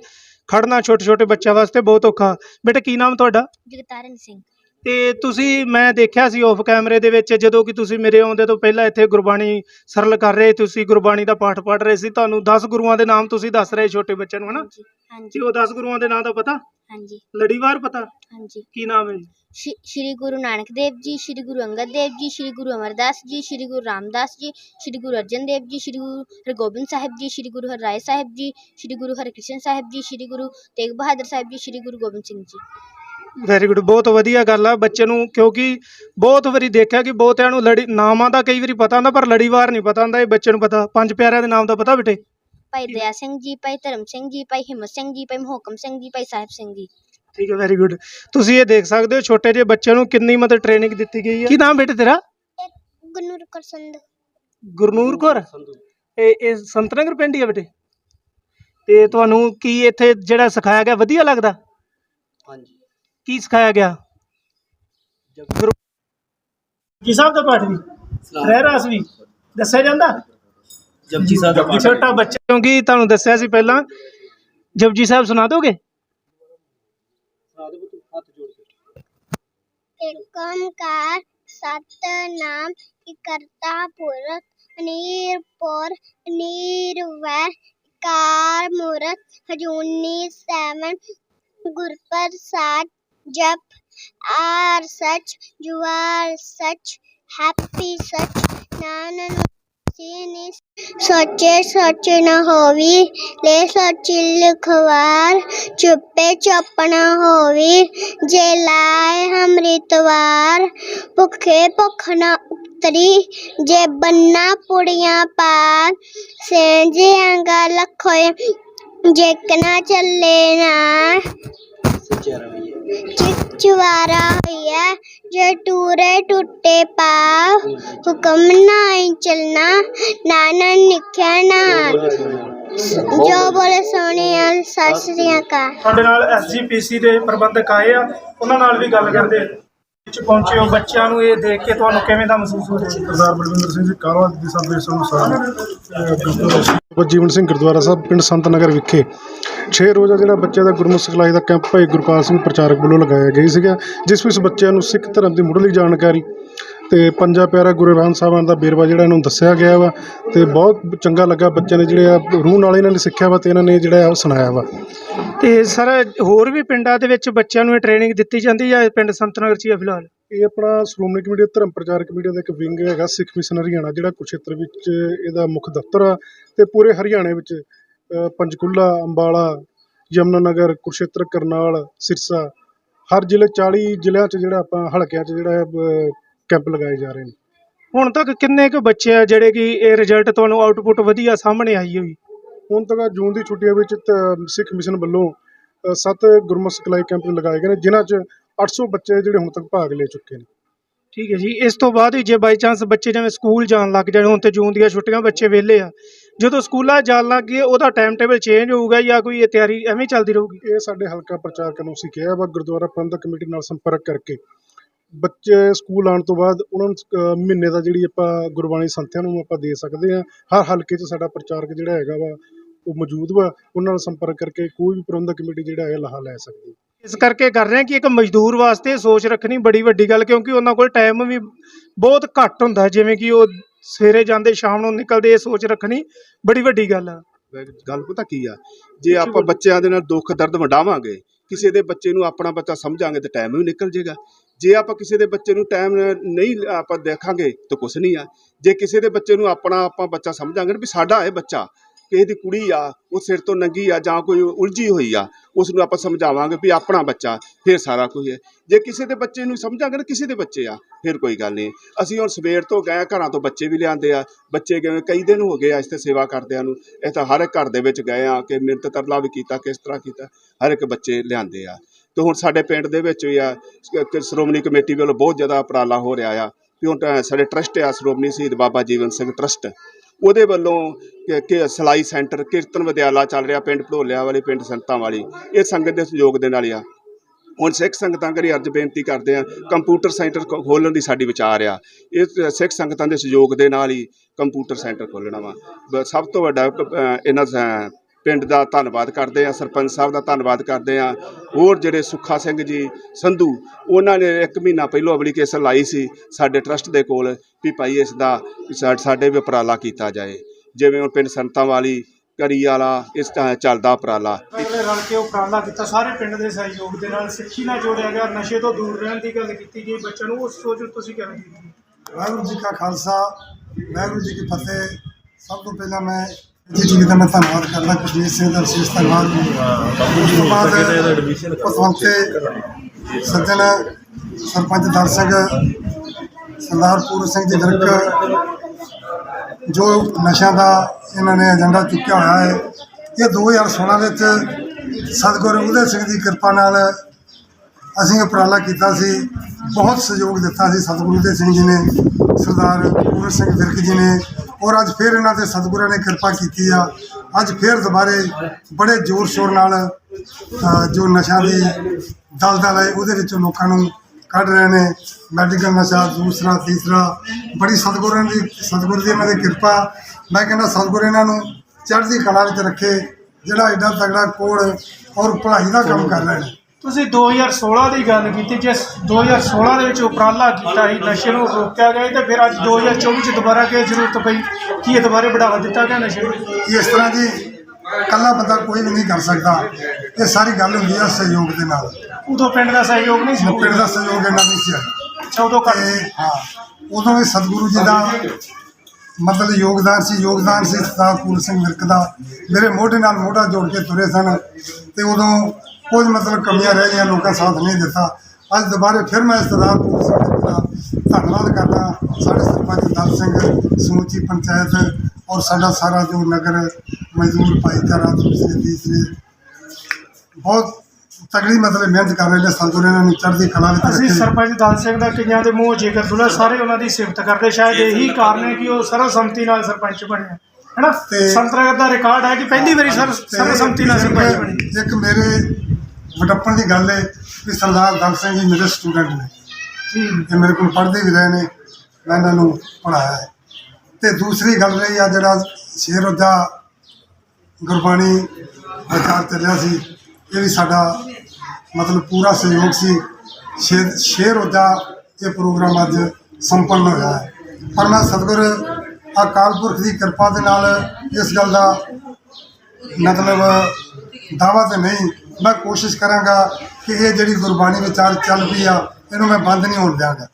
ਖੜਨਾ ਛੋਟੇ ਛੋਟੇ ਬੱਚਿਆਂ ਵਾਸਤੇ ਬਹੁਤ ਔਖਾ। ਬੇਟਾ, ਕੀ ਨਾਮ ਤੁਹਾਡਾ? ਜਗਤਾਰਨ ਸਿੰਘ। ਤੇ ਤੁਸੀਂ ਮੈਂ ਦੇਖਿਆ ਸੀ ਆਫ ਕੈਮਰੇ ਦੇ ਵਿੱਚ ਜਦੋਂ ਕਿ ਤੁਸੀਂ ਮੇਰੇ ਆਉਂਦੇ ਤੋਂ ਪਹਿਲਾਂ ਇੱਥੇ ਗੁਰਬਾਣੀ ਸਰਲ ਕਰ ਰਹੇ ਤੁਸੀਂ ਗੁਰਬਾਣੀ ਦਾ ਪਾਠ ਪੜ੍ਹ ਰਹੇ ਸੀ ਤੁਹਾਨੂੰ 10 ਗੁਰੂਆਂ ਦੇ ਨਾਮ ਤੁਸੀਂ ਦੱਸ ਰਹੇ ਛੋਟੇ ਬੱਚਿਆਂ ਨੂੰ ਹਨਾ ਹਾਂਜੀ ਉਹ 10 ਗੁਰੂਆਂ ਦੇ ਨਾਮ ਦਾ ਪਤਾ ਹਾਂਜੀ ਲੜੀਵਾਰ ਪਤਾ ਹਾਂਜੀ ਕੀ ਨਾਮ ਹੈ ਸ਼੍ਰੀ ਗੁਰੂ ਨਾਨਕ ਦੇਵ ਜੀ ਸ਼੍ਰੀ ਗੁਰੂ ਅੰਗਦ ਦੇਵ ਜੀ ਸ਼੍ਰੀ ਗੁਰੂ ਅਮਰਦਾਸ ਜੀ ਸ਼੍ਰੀ ਗੁਰੂ ਰਾਮਦਾਸ ਜੀ ਸ਼੍ਰੀ ਗੁਰੂ ਅਰਜਨ ਦੇਵ ਜੀ ਸ਼੍ਰੀ ਗੁਰੂ ਹਰਗੋਬਿੰਦ ਸਾਹਿਬ ਜੀ ਸ਼੍ਰੀ ਗੁਰੂ ਹਰਿਰਾਏ ਸਾਹਿਬ ਜੀ ਸ਼੍ਰੀ ਗੁਰੂ ਹਰਕ੍ਰਿਸ਼ਨ ਸਾਹਿਬ ਜੀ ਸ਼੍ਰੀ ਗੁਰੂ ਤੇਗ ਬਹਾਦਰ ਸਾਹਿਬ ਜੀ ਸ਼੍ਰੀ ਗੁਰੂ ਗੋਬਿੰਦ ਸਿੰਘ ਜੀ ਵੈਰੀ ਗੁੱਡ ਬਹੁਤ ਵਧੀਆ ਗੱਲ ਆ ਬੱਚੇ ਨੂੰ ਕਿਉਂਕਿ ਬਹੁਤ ਵਾਰੀ ਦੇਖਿਆ ਕਿ ਬਹੁਤਿਆਂ ਨੂੰ ਲੜੀ ਨਾਮਾਂ ਦਾ ਕਈ ਵਾਰੀ ਪਤਾ ਹੁੰਦਾ ਪਰ ਲੜੀਵਾਰ ਨਹੀਂ ਪਤਾ ਹੁੰਦਾ ਇਹ ਬੱਚੇ ਨੂੰ ਪਤਾ ਪੰਜ ਪਿਆਰਿਆਂ ਦੇ ਨਾਮ ਦਾ ਪਤਾ ਬੇਟੇ? ਭਾਈ ਦਇਆ ਸਿੰਘ ਜੀ ਭਾਈ ਧਰਮ ਸਿੰਘ ਜੀ ਭਾਈ ਹਿੰਮਤ ਸਿੰਘ ਜੀ ਭਾਈ ਮੋਹਕਮ ਸਿੰਘ ਜੀ ਭਾਈ ਸਾਹਿਬ ਸਿੰਘ ਜੀ। ਠੀਕ ਹੈ ਵੈਰੀ ਗੁੱਡ ਤੁਸੀਂ ਇਹ ਦੇਖ ਸਕਦੇ ਹੋ ਛੋਟੇ ਜਿਹੇ ਬੱਚੇ ਨੂੰ ਕਿੰਨੀ ਮਤਲਬ ਟ੍ਰੇਨਿੰਗ ਦਿੱਤੀ ਗਈ ਹੈ। ਕੀ ਨਾਮ ਬੇਟੇ ਤੇਰਾ? ਗੁਰਨੂਰ ਕਰਸੰਦ ਗੁਰਨੂਰ ਕੌਰ? ਇਹ ਇਹ ਸੰਤਨਗਰ ਪਿੰਡ ਹੀ ਆ ਬੇਟੇ? ਤੇ ਤੁਹਾਨੂੰ ਕੀ ਇੱਥੇ ਜਿਹੜਾ ਸਿਖਾਇਆ ਗਿਆ ਵਧੀਆ ਲੱਗਦਾ? ਹਾਂਜੀ। ਕੀ ਸਿਖਾਇਆ ਗਿਆ? ਗੁਰੂ ਜੀ ਸਾਹਿਬ ਦਾ ਪਾਠ ਵੀ ਰਹਿ ਰਾਸ ਵੀ ਦੱਸਿਆ ਜਾਂਦਾ? ਜਪਜੀ ਸਾਹਿਬ ਦਾ ਛੋਟਾ ਬੱਚਾ। ਕਿਉਂਕਿ ਤੁਹਾਨੂੰ ਦੱਸਿਆ ਸੀ ਪਹਿਲਾਂ ਜਪਜੀ ਸਾਹਿਬ ਸੁਣਾ ਦੋਗੇ? ਏਕ ਓੰਕਾਰ ਸਤਨਾਮ ਇਕਰਤਾ ਪੁਰਖ ਨਿਰਭਉ ਨਿਰਵੈਰ ਕਾਰ ਮੂਰਤ ਹਜੂਨੀ ਸੈਵਨ ਗੁਰ ਪ੍ਰਸਾਦ ਜਪ ਆਰ ਸਚ ਜੁਆਰ ਸਚ ਹੈਪੀ ਸਚ ਨਾਨਨ ਸੀਨੀ ਸੋਚੇ ਸੋਚ ਹੋਵੀ ਲੈ ਸੋਚੀ ਲਿਖਵਾਰ ਚੁੱਪੇ ਚੁੱਪ ਨ ਹੋਵੀ ਜੇ ਲਾਏ ਅੰਮ੍ਰਿਤਵਾਰ ਭੁੱਖੇ ਭੁੱਖ ਨਾ ਉਤਰੀ ਜੇ ਬੰਨਾ ਪੁੜੀਆਂ ਪਾਰ ਸੇਂਜੇ ਅੰਗਾ ਲਖੋਏ ਜੇ ਕਨਾ ਚੱਲੇ ਨਾ ਚਿਕ ਚਵਾਰਾ ਹੋਈਆ ਜੇ ਟੂਰੇ ਟੁੱਟੇ ਪਾ ਹੁਕਮ ਨਾਈ ਚਲਨਾ ਨਾਨਨ ਨਿਖਿਆ ਨਾ ਜੋ ਬੋਲੇ ਸੋਹਣਿਆ, ਸਤਿ ਸ੍ਰੀ ਅਕਾਲ। ਸਾਡੇ ਨਾਲ ਐਸਜੀਪੀਸੀ ਦੇ ਪ੍ਰਬੰਧਕ ਆਏ ਆ, ਉਹਨਾਂ ਨਾਲ ਵੀ ਗੱਲ ਕਰਦੇ ਆ। ਵਿੱਚ ਪਹੁੰਚੇ ਹੋ, ਬੱਚਿਆਂ ਨੂੰ ਇਹ ਦੇਖ ਕੇ ਤੁਹਾਨੂੰ ਕਿਵੇਂ ਦਾ ਮਹਿਸੂਸ ਹੋ ਰਿਹਾ ਸਰਦਾਰ ਬਲਵਿੰਦਰ ਸਿੰਘ ਜੀ ਕਾਲਵਾ ਦੀ ਸੰਦੇਸ਼ ਅਨੁਸਾਰ ਬਾਬਾ ਜੀਵਨ ਸਿੰਘ ਗੁਰਦੁਆਰਾ ਸਾਹਿਬ, ਪਿੰਡ ਸੰਤ ਨਗਰ ਵਿਖੇ 6 ਰੋਜ਼ਾ ਜਿਹੜਾ ਬੱਚਿਆਂ ਦਾ ਗੁਰਮੁਖ ਸਿਖਲਾਈ ਦਾ ਕੈਂਪ ਭਾਈ ਗੁਰਪਾਲ ਸਿੰਘ ਪ੍ਰਚਾਰਕ ਵੱਲੋਂ ਲਗਾਇਆ ਗਿਆ ਸੀਗਾ, ਜਿਸ ਵਿੱਚ ਬੱਚਿਆਂ ਨੂੰ ਸਿੱਖ ਧਰਮ ਦੀ ਮੁੱਢਲੀ ਜਾਣਕਾਰੀ ਤੇ ਪੰਜਾ ਪਿਆਰਾ ਗੁਰੂ ਗ੍ਰੰਥ ਸਾਹਿਬਾਨ ਦਾ ਬੇਰਵਾ ਜਿਹੜਾ ਇਹਨਾਂ ਦੱਸਿਆ ਗਿਆ ਵਾ ਤੇ ਬਹੁਤ ਚੰਗਾ ਲੱਗਾ ਬੱਚਿਆਂ ਨੇ ਜਿਹੜੇ ਆ ਰੂਹ ਨਾਲ ਇਹਨਾਂ ਨੇ ਸਿੱਖਿਆ ਵਾ ਤੇ ਇਹਨਾਂ ਨੇ ਜਿਹੜਾ ਆ ਉਹ ਸੁਣਾਇਆ ਵਾ। ਤੇ ਸਰ ਹੋਰ ਵੀ ਪਿੰਡਾਂ ਦੇ ਵਿੱਚ ਬੱਚਿਆਂ ਨੂੰ ਇਹ ਟ੍ਰੇਨਿੰਗ ਦਿੱਤੀ ਜਾਂਦੀ ਜਾਂ ਇਹ ਪਿੰਡ ਸੰਤਨਗਰ ਚ ਹੀ ਆ ਫਿਲਹਾਲ? ਇਹ ਆਪਣਾ ਸ਼੍ਰੋਮਣੀ ਕਮੇਟੀ ਧਰਮ ਪ੍ਰਚਾਰ ਕਮੇਟੀ ਦਾ ਇੱਕ ਵਿੰਗ ਹੈਗਾ ਸਿੱਖ ਮਿਸ਼ਨ ਹਰਿਆਣਾ ਜਿਹੜਾ ਕੁਰੂਕਸ਼ੇਤਰ ਵਿੱਚ ਇਹਦਾ ਮੁੱਖ ਦਫ਼ਤਰ ਆ ਤੇ ਪੂਰੇ ਹਰਿਆਣੇ ਵਿੱਚ ਅ, ਪੰਚਕੂਲਾ ਅੰਬਾਲਾ ਯਮੁਨਾਨਗਰ ਕੁਰੂਕਸ਼ੇਤਰ ਕਰਨਾਲ ਸਿਰਸਾ ਹਰ ਜ਼ਿਲ੍ਹੇ 40 ਜ਼ਿਲ੍ਹਿਆਂ 'ਚ ਜਿਹੜਾ ਆਪਾਂ ਹਲਕਿਆਂ 'ਚ ਜਿਹੜਾ ਕੈਂਪ ਲਗਾਏ ਜਾ ਰਹੇ ਨੇ। ਹੁਣ ਤੱਕ ਕਿੰਨੇ ਕੁ ਬੱਚੇ ਆ ਜਿਹੜੇ ਕਿ ਇਹ ਰਿਜ਼ਲਟ ਤੁਹਾਨੂੰ ਆਊਟਪੁੱਟ ਵਧੀਆ ਸਾਹਮਣੇ ਆਈ ਹੋਈ? ਹੁਣ ਤੱਕ ਜੂਨ ਦੀ ਛੁੱਟੀਆਂ ਵਿੱਚ ਤ- ਸਿੱਖ ਮਿਸ਼ਨ ਵੱਲੋਂ ਅ, ਸੱਤ ਗੁਰਮੁਖ ਸਿਖਲਾਈ ਕੈਂਪ ਲਗਾਏ ਗਏ ਨੇ ਜਿਨ੍ਹਾਂ 'ਚ 800 ਬੱਚੇ ਜਿਹੜੇ ਹੁਣ ਤੱਕ ਭਾਗ ਲੈ ਚੁੱਕੇ ਨੇ। ਠੀਕ ਹੈ ਜੀ। ਇਸ ਤੋਂ ਬਾਅਦ ਵੀ ਜੇ ਬਾਈ ਚਾਂਸ ਬੱਚੇ ਜਿਵੇਂ ਸਕੂਲ ਜਾਣ ਲੱਗ ਜਾਣ ਹੁਣ ਤੇ ਜੂਨ ਦੀਆਂ ਛੁੱਟੀਆਂ ਬੱਚੇ ਵਿਹਲੇ ਆ। ਜਦੋਂ ਸਕੂਲਾਂ ਜਾਣ ਲੱਗ ਗਏ ਉਹਦਾ ਟਾਈਮ ਟੇਬਲ ਚੇਂਜ ਹੋਊਗਾ ਜਾਂ ਕੋਈ ਇਹ ਤਿਆਰੀ ਐਵੇਂ ਹੀ ਚੱਲਦੀ ਰਹੂਗੀ? ਇਹ ਸਾਡੇ ਹਲਕਾ ਪ੍ਰਚਾਰਕਾਂ ਨੂੰ ਅਸੀਂ ਕਿਹਾ ਵਾ ਗੁਰਦੁਆਰਾ ਪ੍ਰਬੰਧਕ ਕਮੇਟੀ ਨਾਲ ਸੰਪਰਕ ਕਰਕੇ। ਬੱਚੇ ਸਕੂਲ ਆਉਣ ਤੋਂ ਬਾਅਦ ਉਹਨਾਂ ਨੂੰ ਅ, ਮਹੀਨੇ ਦਾ ਜਿਹੜੀ ਆਪਾਂ ਗੁਰਬਾਣੀ ਸੰਥਿਆ ਨੂੰ ਆਪਾਂ ਦੇ ਸਕਦੇ ਹਾਂ। ਹਰ ਹਲਕੇ 'ਚ ਸਾਡਾ ਪ੍ਰਚਾਰਕ ਜਿਹੜਾ ਹੈਗਾ ਵਾ ਉਹ ਮੌਜੂਦ ਵਾ। ਉਹਨਾਂ ਨਾਲ ਸੰਪਰਕ ਕਰਕੇ ਕੋਈ ਵੀ ਪ੍ਰਬੰਧਕ ਕਮੇਟੀ ਜਿਹੜਾ ਹੈ ਲਾਹਾ ਲੈ ਸਕਦੀ ਹੈ। ਇਸ ਕਰਕੇ ਕਰ ਰਹੇ ਹਾਂ ਕਿ ਇੱਕ ਮਜ਼ਦੂਰ ਵਾਸਤੇ ਸੋਚ ਰੱਖਣੀ ਬੜੀ ਵੱਡੀ ਗੱਲ ਕਿਉਂਕਿ ਉਹਨਾਂ ਕੋਲ ਟਾਈਮ ਵੀ ਬਹੁਤ ਘੱਟ ਹੁੰਦਾ। ਜਿਵੇਂ ਕਿ ਉਹ ਸਵੇਰੇ ਜਾਂਦੇ ਸ਼ਾਮ ਨੂੰ ਨਿਕਲਦੇ ਇਹ ਸੋਚ ਰੱਖਣੀ ਬੜੀ ਵੱਡੀ ਗੱਲ ਆ। ਗੱਲ ਪਤਾ ਕੀ ਆ? ਜੇ ਆਪਾਂ ਬੱਚਿਆਂ ਦੇ ਨਾਲ ਦੁੱਖ ਦਰਦ ਵੰਡਾਵਾਂਗੇ ਕਿਸੇ ਦੇ ਬੱਚੇ ਨੂੰ ਆਪਣਾ ਬੱਚਾ ਸਮਝਾਂਗੇ ਤਾਂ ਟਾਈਮ ਵੀ ਨਿਕਲ ਜਾਏਗਾ ਜੇ ਆਪਾਂ ਕਿਸੇ ਦੇ ਬੱਚੇ ਨੂੰ ਟਾਈਮ ਨਹੀਂ ਆਪਾਂ ਦੇਖਾਂਗੇ ਤਾਂ ਕੁਛ ਨਹੀਂ ਆ। ਜੇ ਕਿਸੇ ਦੇ ਬੱਚੇ ਨੂੰ ਆਪਣਾ ਆਪਾਂ ਬੱਚਾ ਸਮਝਾਂਗੇ ਵੀ ਸਾਡਾ ਇਹ ਬੱਚਾ ਕਿਸੇ ਦੀ ਕੁੜੀ ਆ, ਉਹ ਸਿਰ ਤੋਂ ਨੰਗੀ ਆ ਜਾਂ ਕੋਈ ਉਲਝੀ ਹੋਈ ਆ ਉਸ ਨੂੰ ਆਪਾਂ ਸਮਝਾਵਾਂਗੇ ਵੀ ਆਪਣਾ ਬੱਚਾ, ਫਿਰ ਸਾਰਾ ਕੁਝ ਹੈ। ਜੇ ਕਿਸੇ ਦੇ ਬੱਚੇ ਨੂੰ ਸਮਝਾਂਗੇ ਨਾ ਕਿਸੇ ਦੇ ਬੱਚੇ ਆ, ਫਿਰ ਕੋਈ ਗੱਲ ਨਹੀਂ। ਅਸੀਂ ਹੁਣ ਸਵੇਰ ਤੋਂ ਗਏ ਘਰਾਂ ਤੋਂ ਬੱਚੇ ਵੀ ਲਿਆਂਦੇ ਆ। ਬੱਚੇ ਕਿਵੇਂ, ਕਈ ਦਿਨ ਹੋ ਗਏ ਆ ਇਸ ਤੇ ਸੇਵਾ ਕਰਦਿਆਂ ਨੂੰ। ਇਹ ਤਾਂ ਹਰ ਇੱਕ ਘਰ ਦੇ ਵਿੱਚ ਗਏ ਆ ਕਿ ਮਿੰਤ ਤਰਲਾ ਵੀ ਕੀਤਾ, ਕਿਸ ਤਰ੍ਹਾਂ ਕੀਤਾ, ਹਰ ਇੱਕ ਬੱਚੇ ਲਿਆਂਦੇ ਆ। ਤੇ ਹੁਣ ਸਾਡੇ ਪਿੰਡ ਦੇ ਵਿੱਚ ਵੀ ਆ ਸ਼੍ਰੋਮਣੀ ਕਮੇਟੀ ਵੱਲੋਂ ਬਹੁਤ ਜ਼ਿਆਦਾ ਉਪਰਾਲਾ ਹੋ ਰਿਹਾ ਆ ਕਿ ਹੁਣ ਸਾਡੇ ਟਰਸਟ ਆ, ਸ਼੍ਰੋਮਣੀ ਸ਼ਹੀਦ ਬਾਬਾ ਜੀਵਨ ਸਿੰਘ ਟਰਸਟ ਉਹਦੇ ਵੱਲੋਂ ਕਿ- ਕਿ ਸਿਲਾਈ ਸੈਂਟਰ ਕੀਰਤਨ ਵਿਦਿਆਲਾ ਚੱਲ ਰਿਹਾ ਪਿੰਡ ਭੜੋਲਿਆਂ ਵਾਲੀ, ਪਿੰਡ ਸੰਤਾਂ ਵਾਲੀ। ਇਹ ਸੰਗਤ ਦੇ ਸਹਿਯੋਗ ਦੇ ਨਾਲ ਆ। ਹੁਣ ਸਿੱਖ ਸੰਗਤਾਂ ਕਰੀ ਅਰਜ ਬੇਨਤੀ ਕਰਦੇ ਆ, ਕੰਪਿਊਟਰ ਸੈਂਟਰ ਖੋ- ਖੋਲ੍ਹਣ ਦੀ ਸਾਡੀ ਵਿਚਾਰ ਆ। ਇਹ ਸਿੱਖ ਸੰਗਤਾਂ ਦੇ ਸਹਿਯੋਗ ਦੇ ਨਾਲ ਹੀ ਕੰਪਿਊਟਰ ਸੈਂਟਰ ਖੋਲ੍ਹਣਾ ਵਾ। ਸਭ ਤੋਂ ਵੱਡਾ ਇਹਨਾਂ ਸ- ਪਿੰਡ ਦਾ ਧੰਨਵਾਦ ਕਰਦੇ ਆ ਸਰਪੰਚ ਸਾਹਿਬ ਦਾ ਧੰਨਵਾਦ ਕਰਦੇ ਆ ਹੋਰ ਜਿਹੜੇ ਸੁੱਖਾ ਸਿੰਘ ਜੀ ਸੰਧੂ ਉਹਨਾਂ ਨੇ ਇੱਕ ਮਹੀਨਾ ਪਹਿਲਾਂ ਐਪਲੀਕੇਸ਼ਨ ਲਾਈ ਸੀ ਸਾਡੇ ਟਰਸਟ ਦੇ ਕੋਲ ਵੀ ਭਾਈ ਇਸ ਦਾ ਸਾਡੇ ਵੀ ਉਪਰਾਲਾ ਕੀਤਾ ਜਾਏ। ਜਿਵੇਂ ਹੁਣ ਪਿੰਡ ਸੰਤਾਂ ਵਾਲੀ ਕਰੀ ਵਾਲਾ ਇਸ ਤਰ੍ਹਾਂ ਚੱਲਦਾ ਉਪਰਾਲਾ। ਰਲ ਕੇ ਉਪਰਾਲਾ ਕੀਤਾ ਸਾਰੇ ਪਿੰਡ ਦੇ ਸਹਿਯੋਗ ਦੇ ਨਾਲ ਸਿੱਖੀ ਨਾਲ ਜੋੜਿਆ ਗਿਆ ਨਸ਼ੇ ਤੋਂ ਦੂਰ ਰਹਿਣ ਦੀ ਗੱਲ ਕੀਤੀ ਗਈ ਬੱਚਿਆਂ ਨੂੰ ਉਸ ਸੋਚ ਨੂੰ ਤੁਸੀਂ ਕਿਵੇਂ ਕੀਤੀ ਵਾਹਿਗੁਰੂ ਜੀ ਕਾ ਖਾਲਸਾ ਵਾਹਿਗੁਰੂ ਜੀ ਕੀ ਫਤਿਹ। ਸਭ ਤੋਂ ਪਹਿਲਾਂ ਮੈਂ ਜੀ ਜੀ ਦਾ ਮੈਂ ਧੰਨਵਾਦ ਕਰਦਾ ਕੁਲਜੀਤ ਸਿੰਘ ਦਾ ਵਿਸ਼ੇਸ਼ ਧੰਨਵਾਦ ਉਸ ਤੋਂ ਬਾਅਦ ਸੱਜਣ ਸਰਪੰਚ ਦਰ ਸਿੰਘ ਸਰਦਾਰ ਪੂਰਨ ਸਿੰਘ ਜੀ ਵਿਰਕ ਜੋ ਨਸ਼ਿਆਂ ਦਾ ਇਹਨਾਂ ਨੇ ਏਜੰਡਾ ਚੁੱਕਿਆ ਹੋਇਆ ਹੈ ਇਹ 2016 ਵਿੱਚ ਸਤਿਗੁਰੂ ਉਦੈ ਸਿੰਘ ਦੀ ਕਿਰਪਾ ਨਾਲ ਅਸੀਂ ਉਪਰਾਲਾ ਕੀਤਾ ਸੀ ਬਹੁਤ ਸਹਿਯੋਗ ਦਿੱਤਾ ਸੀ ਸਤਿਗੁਰੂ ਦੇ ਸਿੰਘ ਜੀ ਨੇ ਸਰਦਾਰ ਪੂਰਨ ਸਿੰਘ ਵਿਰਕ ਜੀ ਨੇ। ਔਰ ਅੱਜ ਫਿਰ ਇਹਨਾਂ ਤੇ ਸਤਿਗੁਰਾਂ ਨੇ ਕਿਰਪਾ ਕੀਤੀ ਆ। ਅੱਜ ਫਿਰ ਦੁਬਾਰੇ ਬੜੇ ਜ਼ੋਰ ਸ਼ੋਰ ਨਾਲ ਜੋ ਨਸ਼ਾ ਦੀ ਦਲਦਲ ਹੈ, ਉਹਦੇ ਵਿੱਚੋਂ ਲੋਕਾਂ ਨੂੰ ਕੱਢ ਰਹੇ ਨੇ। ਮੈਡੀਕਲ ਨਸ਼ਾ, ਦੂਸਰਾ, ਤੀਸਰਾ, ਬੜੀ ਸਤਿਗੁਰਾਂ ਦੀ, ਸਤਿਗੁਰ ਦੀ ਇਹਨਾਂ ਦੀ ਕਿਰਪਾ। ਮੈਂ ਕਹਿੰਦਾ ਸਤਿਗੁਰ ਇਹਨਾਂ ਨੂੰ ਚੜ੍ਹਦੀ ਕਲਾ ਵਿੱਚ ਰੱਖੇ, ਜਿਹੜਾ ਐਡਾ ਤਗੜਾ ਕੋੜ ਔਰ ਪੜ੍ਹਾਈ ਦਾ ਕੰਮ ਕਰ ਰਹੇ ਨੇ। ਤੁਸੀਂ 2016 ਦੀ ਗੱਲ ਕੀਤੀ ਜਿਸ 2016 ਦੇ ਵਿੱਚ ਉਪਰਾਲਾ ਕੀਤਾ ਸੀ ਨਸ਼ੇ ਨੂੰ ਰੋਕਿਆ ਗਿਆ ਤੇ ਫਿਰ ਅੱਜ 2024 ਚ ਦੁਬਾਰਾ ਕੀ ਜ਼ਰੂਰਤ ਪਈ? ਕੀ ਇਹ ਦੁਬਾਰੇ ਬੜਾਵਾ ਦਿੱਤਾ ਗਿਆ ਨਸ਼ੇ ਨੂੰ? ਇਸ ਤਰ੍ਹਾਂ ਜੀ ਇਕੱਲਾ ਬੰਦਾ ਕੋਈ ਵੀ ਨਹੀਂ ਕਰ ਸਕਦਾ। ਇਹ ਸਾਰੀ ਗੱਲ ਹੁੰਦੀ ਹੈ ਸਹਿਯੋਗ ਦੇ ਨਾਲ। ਉਦੋਂ ਪਿੰਡ ਦਾ ਸਹਿਯੋਗ ਨਹੀਂ ਸੀ? ਪਿੰਡ ਦਾ ਸਹਿਯੋਗ ਇਹਨਾਂ ਨਹੀਂ ਸੀ। ਅੱਛਾ ਉਦੋਂ ਕਰ ਹਾਂ ਉਦੋਂ ਵੀ ਸਤਿਗੁਰੂ ਜੀ ਦਾ ਮਤਲਬ ਯੋਗਦਾਨ ਸੀ ਯੋਗਦਾਨ ਸੀ ਸਰਦਾਰ ਪੂਰਨ ਸਿੰਘ ਵਿਰਕ ਦਾ। ਮੇਰੇ ਮੋਢੇ ਨਾਲ ਮੋਢਾ ਜੋੜ ਕੇ ਤੁਰੇ ਸਨ। ਤੇ ਉਦੋਂ ਕੁਝ ਮਤਲਬ ਕਮੀਆਂ ਰਹਿ ਗਈਆਂ ਲੋਕਾਂ ਸਾਥ ਨਹੀਂ ਦਿੱਤਾ। ਅੱਜ ਦੁਬਾਰੇ ਫਿਰ ਮੈਂ ਸਰਦਾਰ ਸਿੰਘ ਦਾ ਧੰਨਵਾਦ ਕਰਦਾ। ਸਾਡੇ ਸਰਪੰਚ ਦਲ ਸਿੰਘ ਸਮੁੱਚੀ ਪੰਚਾਇਤ ਔਰ ਸਾਡਾ ਸਾਰਾ ਜੋ ਨਗਰ ਮਜ਼ਦੂਰ ਭਾਈਚਾਰਾ ਦੂਸਰੇ ਤੀਸਰੇ ਬਹੁਤ ਤਗੜੀ ਮਤਲਬ ਮਿਹਨਤ ਕਰ ਰਹੇ ਨੇ ਸਤਿਗੁਰੂ ਇਹਨਾਂ ਨੂੰ ਚੜ੍ਹਦੀ ਕਲਾ ਵਿੱਚ ਅਸੀਂ ਸਰਪੰਚ ਦਲ ਸਿੰਘ ਦਾ ਕਈਆਂ ਦੇ ਮੂੰਹ ਜ਼ਿਕਰ ਸੁਣਿਆ ਸਾਰੇ ਉਹਨਾਂ ਦੀ ਸਿਫਤ ਕਰਦੇ ਸ਼ਾਇਦ ਇਹੀ ਕਾਰਨ ਹੈ ਕਿ ਉਹ ਸਰਵਸੰਮਤੀ ਨਾਲ ਸਰਪੰਚ ਬਣਿਆ ਹੈਨਾ? ਤੇ- ਸੰਤਨਗਰ ਦਾ ਰਿਕਾਰਡ ਹੈ ਕਿ ਪਹਿਲੀ ਵਾਰੀ ਸਰਵ ਤੇ ਸਰਵਸੰਮਤੀ ਨਾਲ ਸਰਪੰਚ ਬਣੀ। ਇੱਕ ਮੇਰੇ ਵਡੱਪਣ ਦੀ ਗੱਲ ਹੈ ਵੀ ਸਰਦਾਰ ਦਲ ਸਿੰਘ ਜੀ ਮੇਰੇ ਸਟੂਡੈਂਟ ਨੇ। ਠੀਕ ਇਹ ਮੇਰੇ ਕੋਲ ਪੜ੍ਹਦੇ ਵੀ ਰਹੇ ਨੇ, ਮੈਂ ਇਹਨਾਂ ਨੂੰ ਪੜ੍ਹਾਇਆ ਹੈ। ਤੇ ਦੂਸਰੀ ਗੱਲ ਰਹੀ ਆ ਜਿਹੜਾ ਸ਼ੇਰ ਉਦਾ ਗੁਰਬਾਣੀ ਵਿਚਾਰ ਚੱਲਿਆ ਸੀ, ਇਹ ਵੀ ਸਾਡਾ ਮਤਲਬ ਪੂਰਾ ਸਹਿਯੋਗ ਸੀ। ਸ਼ੇਰ ਸ਼ੇਰ ਉਦਾ ਇਹ ਪ੍ਰੋਗਰਾਮ ਅੱਜ ਸੰਪੰਨ ਹੋਇਆ ਹੈ। ਪਰ ਮੈਂ ਸਤਿਗੁਰ ਅਕਾਲ ਪੁਰਖ ਦੀ ਕਿਰਪਾ ਦੇ ਨਾਲ ਇਸ ਗੱਲ ਦਾ ਮਤਲਬ ਦਾਵਾ ਤੇ ਨਹੀਂ ਮੈਂ ਕੋਸ਼ਿਸ਼ ਕਰਾਂਗਾ ਕਿ ਇਹ ਜਿਹੜੀ ਗੁਰਬਾਣੀ ਵਿਚਾਰ ਚੱਲ ਪਈ ਆ, ਇਹਨੂੰ ਮੈਂ ਬੰਦ ਨਹੀਂ ਹੋਣ ਦਿਆਂਗਾ।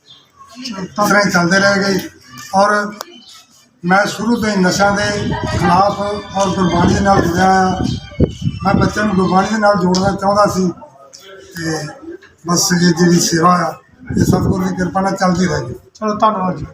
ਤਰ੍ਹਾਂ ਹੀ ਚੱਲਦੇ ਰਹਿ ਰਹੇਗਾ। ਔਰ ਮੈਂ ਸ਼ੁਰੂ ਤੋਂ ਹੀ ਨਸ਼ਿਆਂ ਦੇ ਖਿਲਾਫ ਔਰ ਗੁਰਬਾਣੀ ਦੇ ਨਾਲ ਜੁੜਿਆ ਹਾਂ ਮੈਂ ਬੱਚਿਆਂ ਨੂੰ ਗੁਰਬਾਣੀ ਦੇ ਨਾਲ ਜੋੜਨਾ ਚਾਹੁੰਦਾ ਸੀ ਤੇ ਬਸ ਇਹ ਜਿਹੜੀ ਸੇਵਾ ਆ, ਇਹ ਸਤਿਗੁਰੂ ਦੀ ਕਿਰਪਾ ਨਾਲ ਚੱਲਦੀ ਰਹੇਗੀ। ਚਲੋ, ਧੰਨਵਾਦ ਜੀ।